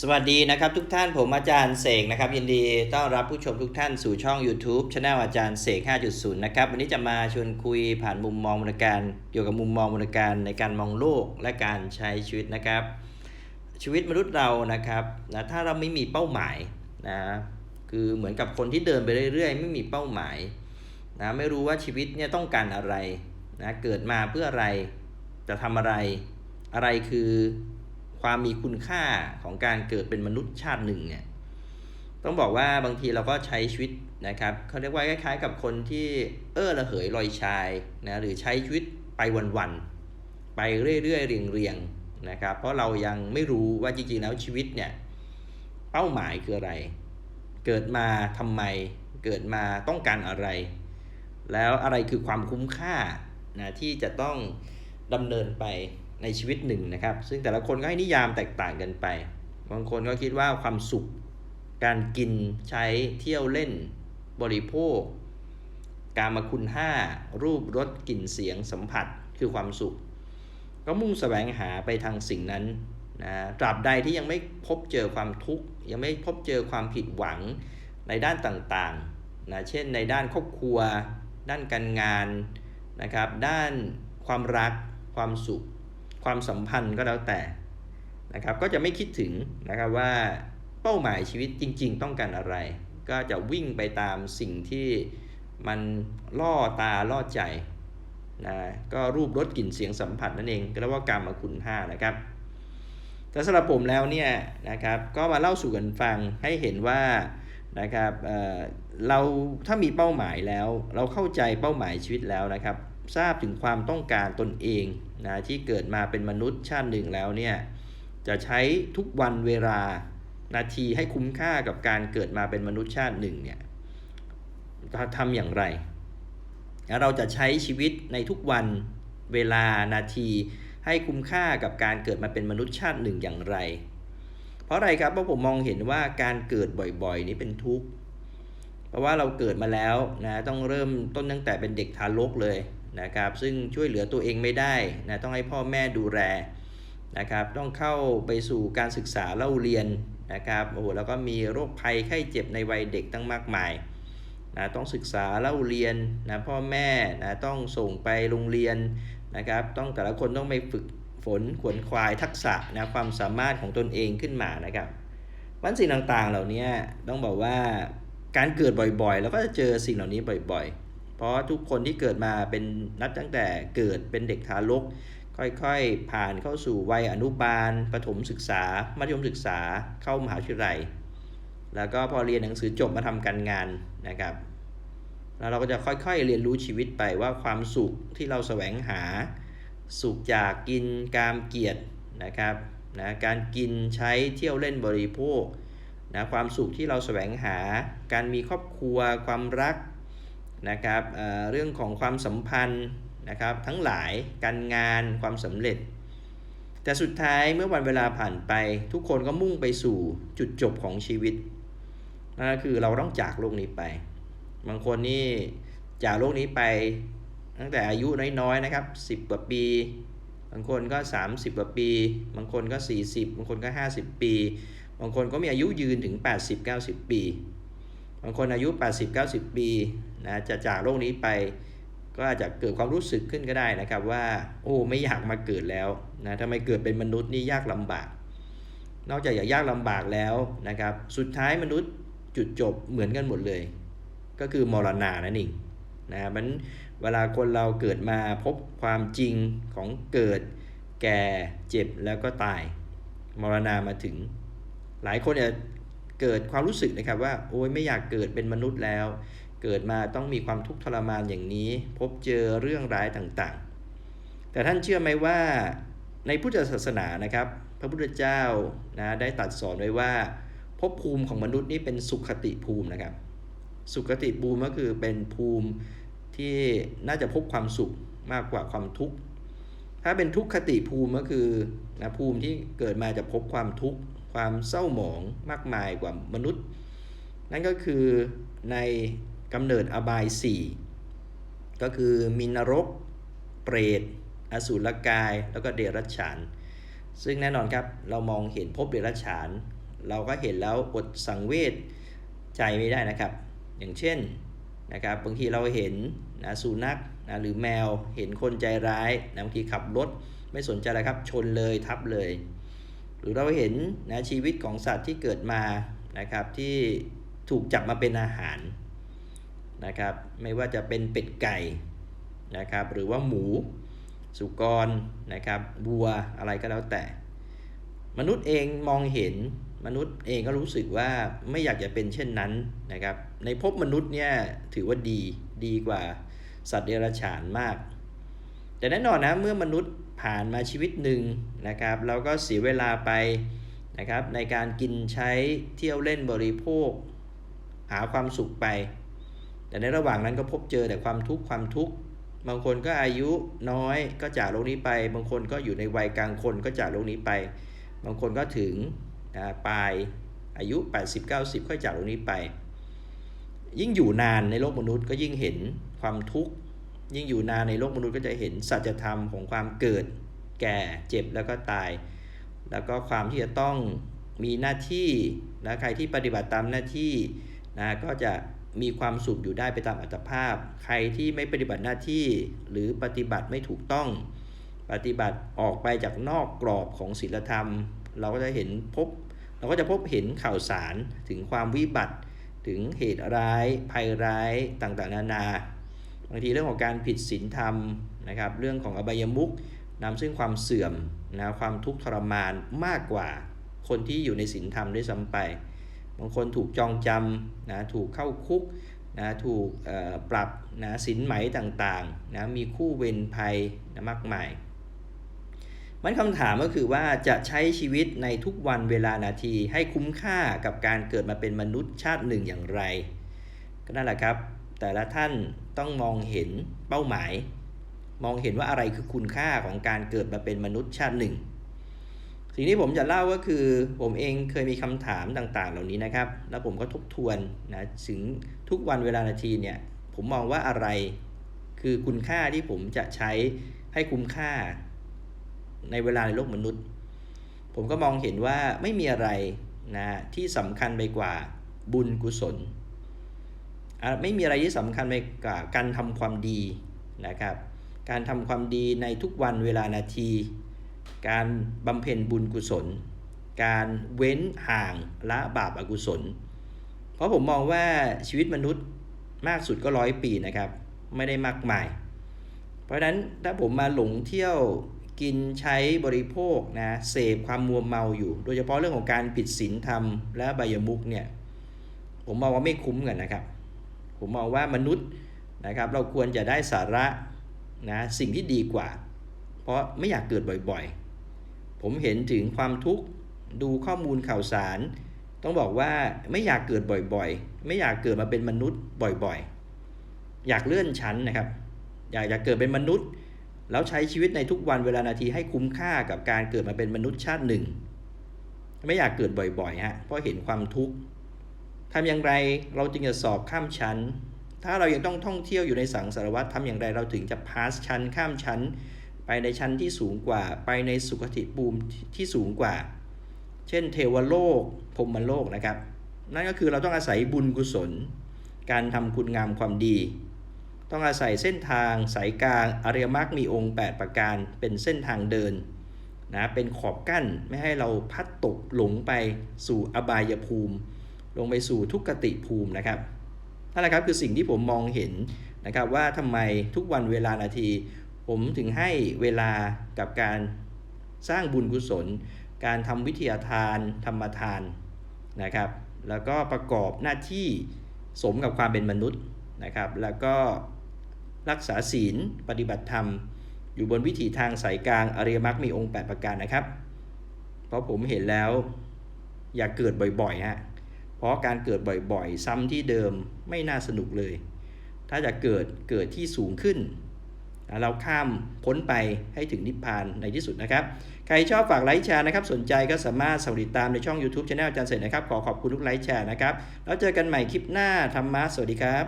สวัสดีนะครับทุกท่านผมอาจารย์เสกนะครับ ยินดีต้อนรับผู้ชมทุกท่านสู่ช่อง YouTube ช anel อาจารย์เสก 5.0 นะครับ วันนี้จะมาชวนคุยผ่านมุมมองบริการเกี่ยวกับมุมมองบริการในการมองโลกและการใช้ชีวิตนะครับ ชีวิตมนุษย์เรานะครับนะถ้าเราไม่มีเป้าหมายนะคือเหมือนกับคนที่เดินไปเรื่อยๆ ไม่มีเป้าหมายนะไม่รู้ว่าชีวิตเนี่ยต้องการอะไรนะเกิดมาเพื่ออะไรจะทำอะไรอะไรคือ ความมีคุณค่าของการเกิดเป็นมนุษย์ชาติหนึ่งเนี่ยต้องบอกว่าบางทีเราก็ใช้ชีวิตนะครับเขาเรียกว่าคล้าย ๆ กับคนที่เออระเหยลอยชายนะหรือใช้ชีวิตไปวันๆไปเรื่อยๆเรียงๆนะครับเพราะเรายังไม่รู้ว่าจริงๆแล้วชีวิตเนี่ยเป้าหมายคืออะไร เกิดมาทำไม เกิดมาต้องการอะไร แล้วอะไรคือความคุ้มค่านะที่จะต้องดำเนินไป ในชีวิตหนึ่งนะครับ ซึ่งแต่ละคนก็ให้นิยามแตกต่างกันไป บางคนก็คิดว่าความสุข การกินใช้เที่ยวเล่น บริโภค การมาคุณห้ารูปรสกลิ่นเสียงสัมผัสคือความสุข ก็มุ่งแสวงหาไปทางสิ่งนั้นนะตราบใดที่ยังไม่พบเจอความทุกข์ยังไม่พบเจอความผิดหวังในด้านต่างๆนะเช่นในด้านครอบครัว ด้านการงานนะครับ ด้านความรักความสุข ความสัมพันธ์ก็แล้วแต่นะครับก็จะไม่คิดถึงนะครับว่าเป้าหมายชีวิตจริง ๆ ต้องการอะไร ก็จะวิ่งไปตามสิ่งที่มันล่อตาล่อใจนะก็รูปรสกลิ่นเสียงสัมผัสนั่นเองก็เรียกว่ากรรมคุณห้านะครับแต่สำหรับผมแล้วเนี่ยนะครับก็มาเล่าสู่กันฟังให้เห็นว่านะครับเเราถ้ามีเป้าหมายแล้ว เราเข้าใจเป้าหมายชีวิตแล้วนะครับ ทราบถึงความต้องการตนเองนะที่เกิดมาเป็นมนุษย์ชาติหนึ่งแล้วเนี่ยจะใช้ทุกวันเวลานาทีให้คุ้มค่ากับการเกิดมาเป็นมนุษย์ชาติหนึ่งเนี่ยทำอย่างไร เราจะใช้ชีวิตในทุกวันเวลานาทีให้คุ้มค่ากับการเกิดมาเป็นมนุษย์ชาติหนึ่งอย่างไร เพราะอะไรครับ เพราะผมมองเห็นว่าการเกิดบ่อยๆ นี้เป็นทุกข์ เพราะว่าเราเกิดมาแล้วนะต้องเริ่มต้นตั้งแต่เป็นเด็กทารกเลย นะครับซึ่งช่วยเหลือตัวเองไม่ได้นะต้องให้พ่อแม่ดูแลนะครับต้องเข้าไปสู่การศึกษาเล่าเรียนนะครับโอ้โหแล้วก็มีโรคภัยไข้เจ็บในวัยเด็กตั้งมากมายนะต้องศึกษาเล่าเรียนนะพ่อแม่นะต้องส่งไปโรงเรียนนะครับต้องแต่ละคนต้องไปฝึกฝนขวนควายทักษะนะความสามารถของตนเองขึ้นมานะครับวันสิ่งต่างๆเหล่านี้ต้องบอกว่าการเกิดบ่อยๆ แล้วก็จะเจอสิ่งเหล่านี้บ่อยๆ เพราะทุกคนที่เกิดมาเป็นนับตั้งแต่เกิดเป็นเด็กทารก ค่อยๆ ผ่านเข้าสู่วัยอนุบาลประถมศึกษา มัธยมศึกษาเข้ามหาวิทยาลัย แล้วก็พอเรียนหนังสือจบมาทำการงานนะครับ แล้วเราก็จะค่อยๆ เรียนรู้ชีวิตไปว่าความสุขที่เราแสวงหา สุขจากกินกามเกียรตินะครับนะการกินใช้เที่ยวเล่นบริโภคนะความสุขที่เราแสวงหา การมีครอบครัว ความรัก นะครับเเรื่องของความสัมพันธ์นะครับทั้งหลายการงานความสำเร็จ แต่สุดท้ายเมื่อวันเวลาผ่านไป ทุกคนก็มุ่งไปสู่จุดจบของชีวิตนั่นก็คือเราต้องจากโลกนี้ไป บางคนนี่จากโลกนี้ไปตั้งแต่อายุน้อยๆนะครับ 10กว่าปี บางคนก็ 30กว่าปี บางคนก็ 40 บางคนก็ 50 ปี บางคนก็มีอายุยืนถึง 80-90 ปี บางคนอายุ 80-90 ปี นะจะจากโลกนี้ไปก็อาจจะเกิดความรู้สึกขึ้นก็ได้นะครับว่าโอ้ไม่อยากมาเกิดแล้วนะทำไมเกิดเป็นมนุษย์นี่ยากลำบาก นอกจากอยากยากลำบากแล้วนะครับสุดท้ายมนุษย์จุดจบเหมือนกันหมดเลย ก็คือมรณานั่นเองนะมันเวลาคนเราเกิดมาพบความจริงของเกิด แก่เจ็บแล้วก็ตาย มรณามาถึง หลายคนจะเกิดความรู้สึกนะครับว่าโอ้ยไม่อยากเกิดเป็นมนุษย์แล้ว เกิดมาต้องมีความทุกข์ทรมานอย่างนี้ พบเจอเรื่องร้ายต่างๆ แต่ท่านเชื่อไหมว่าในพุทธศาสนานะครับ พระพุทธเจ้านะได้ตัดสอนไว้ว่าภพภูมิของมนุษย์นี่เป็นสุขติภูมินะครับ สุขติภูมิก็คือเป็นภูมิที่น่าจะพบความสุขมากกว่าความทุกข์ถ้าเป็นทุกขติภูมิก็คือนะภูมิที่เกิดมาจะพบความทุกข์ความเศร้าหมองมากมายกว่ามนุษย์ นั่นก็คือใน กำเนิดอบายสี่ก็คือมินรก เปรต อสุรกาย แล้วก็เดรัจฉาน ซึ่งแน่นอนครับ เรามองเห็นพบเดรัจฉาน เราก็เห็นแล้วอดสังเวชใจไม่ได้นะครับ อย่างเช่นนะครับบางทีเราเห็นนะสุนัขนะหรือแมวเห็นคนใจร้ายนะบางทีขับรถไม่สนใจอะไรครับ ชนเลยทับเลย หรือเราเห็นนะชีวิตของสัตว์ที่เกิดมานะครับที่ถูกจับมาเป็นอาหาร นะครับไม่ว่าจะเป็นเป็ดไก่นะครับหรือว่าหมูสุกรนะครับวัวอะไรก็แล้วแต่ มนุษย์เองมองเห็นมนุษย์เองก็รู้สึกว่าไม่อยากจะเป็นเช่นนั้นนะครับในภพมนุษย์เนี่ยถือว่าดีดีกว่าสัตว์เดรัจฉานมาก แต่แน่นอนนะเมื่อมนุษย์ผ่านมาชีวิตหนึ่งนะครับเราก็เสียเวลาไปนะครับในการกินใช้เที่ยวเล่นบริโภค หาความสุขไป แต่ในระหว่างนั้นก็พบเจอแต่ความทุกข์ความทุกข์บางคนก็อายุน้อยก็จากโลกนี้ไป บางคนก็อยู่ในวัยกลางคนก็จากโลกนี้ไป บางคนก็ถึงนะปลายอายุ 80-90ค่อยจากโลกนี้ไป ยิ่งอยู่นานในโลกมนุษย์ก็ยิ่งเห็นความทุกข์ยิ่งอยู่นานในโลกมนุษย์ก็จะเห็นสัจธรรมของความเกิด แก่เจ็บแล้วก็ตาย แล้วก็ความที่จะต้องมีหน้าที่นะใครที่ปฏิบัติตามหน้าที่นะก็จะ มีความสุขอยู่ได้ไปตามอัตภาพ ใครที่ไม่ปฏิบัติหน้าที่ หรือปฏิบัติไม่ถูกต้อง ปฏิบัติออกไปจากนอกกรอบของศีลธรรม เราก็จะเห็นพบ เราก็จะพบเห็นข่าวสารถึงความวิบัติถึงเหตุร้าย ภัยร้ายต่างๆ นานา บางทีเรื่องของการผิดศีลธรรมนะครับ เรื่องของอบายมุขนำซึ่งความเสื่อมนะความทุกข์ทรมานมากกว่าคนที่อยู่ในศีลธรรมด้วยซ้ำไป บางคนถูกจองจำนะถูกเข้าคุกนะถูกปรับนะสินไหมต่างๆนะมีคู่เวรภัยนะมากมาย มันคำถามก็คือว่าจะใช้ชีวิตในทุกวันเวลานาทีให้คุ้มค่ากับการเกิดมาเป็นมนุษย์ชาติหนึ่งอย่างไร ก็นั่นแหละครับ แต่ละท่านต้องมองเห็นเป้าหมาย มองเห็นว่าอะไรคือคุณค่าของการเกิดมาเป็นมนุษย์ชาติหนึ่ง สิ่งที่ผมจะเล่าก็คือผมเองเคยมีคำถามต่างๆ เหล่านี้นะครับ แล้วผมก็ทบทวนนะถึงทุกวันเวลานาทีเนี่ย ผมมองว่าอะไรคือคุณค่าที่ผมจะใช้ให้คุ้มค่า ในเวลาในโลกมนุษย์ ผมก็มองเห็นว่าไม่มีอะไรนะที่สำคัญไปกว่าบุญกุศล ไม่มีอะไรที่สำคัญไปกว่าการทำความดีนะครับ การทำความดีในทุกวันเวลานาที การบำเพ็ญบุญกุศล การเว้นห่างละบาปอากุศล เพราะผมมองว่าชีวิตมนุษย์มากสุดก็ร้อยปีนะครับ ไม่ได้มากมาย เพราะนั้นถ้าผมมาหลงเที่ยวกินใช้บริโภคนะเสพความมัวเมาอยู่ โดยเฉพาะเรื่องของการผิดศีลธรรมและบายมุกเนี่ยผมมองว่าไม่คุ้มกันนะครับ ผมมองว่ามนุษย์นะครับ เราควรจะได้สาระนะสิ่งที่ดีกว่า เพราะไม่อยากเกิดบ่อยๆ ผมเห็นถึงความทุกข์ดูข้อมูลข่าวสาร ต้องบอกว่าไม่อยากเกิดบ่อยๆ ไม่อยากเกิดมาเป็นมนุษย์บ่อยๆ อยากเลื่อนชั้นนะครับ อยากจะเกิดเป็นมนุษย์ แล้วใช้ชีวิตในทุกวันเวลานาทีให้คุ้มค่ากับการเกิดมาเป็นมนุษย์ชาติหนึ่ง ไม่อยากเกิดบ่อยๆฮะเพราะเห็นความทุกข์ทำอย่างไรเราจึงจะสอบข้ามชั้น ถ้าเรายังต้องท่องเที่ยวอยู่ในสังสารวัตรทำอย่างไรเราถึงจะพาสชั้นข้ามชั้น ไปในชั้นที่สูงกว่า ไปในสุขติภูมิที่สูงกว่า เช่น เทวโลกพรมโลกนะครับ นั่นก็คือเราต้องอาศัยบุญกุศล การทำคุณงามความดี ต้องอาศัยเส้นทางสายกลางอริยมรรคมีองค์ 8 ประการเป็นเส้นทางเดินนะเป็นขอบกั้นไม่ให้เราพัดตกหลงไปสู่อบายภูมิ ลงไปสู่ทุกขติภูมินะครับนั่นแหละครับคือสิ่งที่ผมมองเห็นนะครับว่าทำไมทุกวันเวลานาที ผมถึงให้เวลากับการสร้างบุญกุศล การทำวิทยาทาน ธรรมทานนะครับ แล้วก็ประกอบหน้าที่สมกับความเป็นมนุษย์นะครับ แล้วก็รักษาศีลปฏิบัติธรรม อยู่บนวิถีทางสายกลางอริยมรรคมีองค์ 8 ประการนะครับ เพราะผมเห็นแล้วอย่าเกิดบ่อยๆฮะเพราะการเกิดบ่อยๆ ซ้ำที่เดิมไม่น่าสนุกเลย ถ้าจะเกิดเกิดที่สูงขึ้น เราข้ามพ้นไปให้ถึงนิพพานในที่สุดนะครับ ใครชอบฝากไลค์แชร์นะครับ สนใจก็สามารถสมัครติดตามในช่อง YouTube c h anel อาจารย์เสร็จนะครับ ขอขอบคุณทุกไลค์แชร์นะครับ แล้วเจอกันใหม่คลิปหน้าธรรมะสวัสดีครับ